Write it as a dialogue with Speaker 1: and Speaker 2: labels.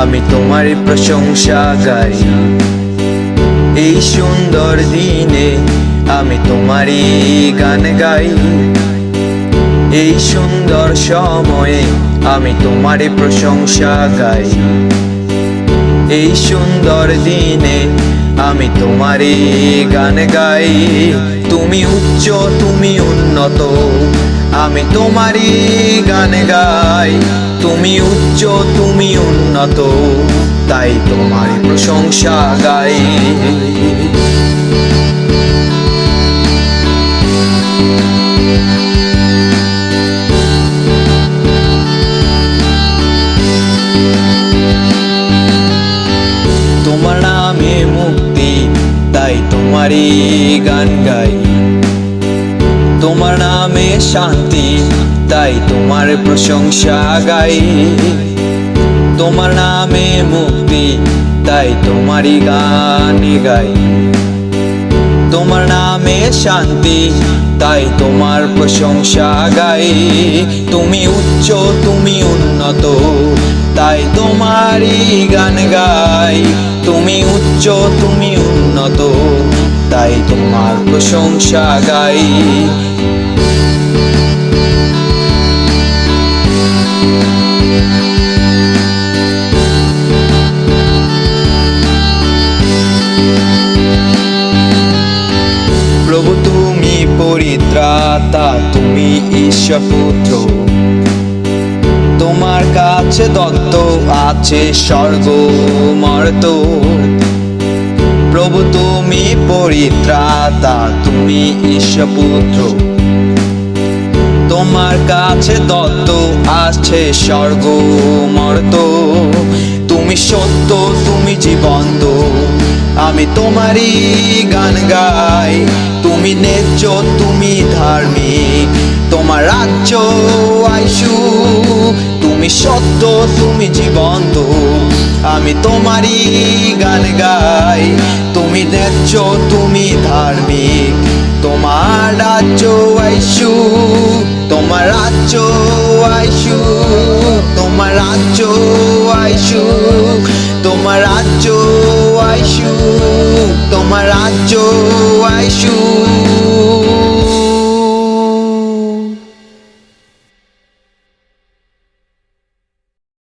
Speaker 1: আমি তোমারই প্রশংসা গাই। এই সুন্দর দিনে আমি তোমারই গান গাই। এই সুন্দর সময়ে আমি তোমারই প্রশংসা গাই। এই সুন্দর দিনে আমি তোমারই গান গাই। তুমি উচ্চ, তুমি উন্নত, আমি তোমারই গান গাই। তুমি উচ্চ, তুমি উন্নত, তাই তোমার প্রশংসা গাই। তোমার নামে মুক্তি, তাই তোমারই গান গাই। শান্তি, তাই তোমার প্রশংসা গাই। তোমার নামে মুক্তি, তাই তোমারই গান গাই। তোমার নামে শান্তি, তাই তোমার প্রশংসা গাই। তুমি উচ্চ, তুমি উন্নত, তাই তোমারই গান গাই। তুমি উচ্চ, তুমি উন্নত, তাই তোমার প্রশংসা গাই। ঈশ্বরপুত্র তোমার কাছে দত্ত আছে স্বর্গ মর্ত। প্রভু, তুমি পরিত্রাতা, তুমি ঈশ্বরপুত্র। তোমার কাছে দত্ত আছে স্বর্গ মর্ত। তুমি সত্য, তুমি জীবন্ত। আমি তোমারই গান গাই। তুমি ন্যায্য, তুমি ধার্মিক। আমার রাজ্য, আইসু। তুমি সত্য তুমি জীবন্ত। আমি তোমারই গান গাই। তুমি দেখছ তুমি ধার্মিক। তোমার রাজ্য, আইসু। তোমার রাজ্য, আইসু। তোমার রাজ্য, আইসু। তোমার রাজ্য, আইসু। তোমার রাজ্য, আইসু।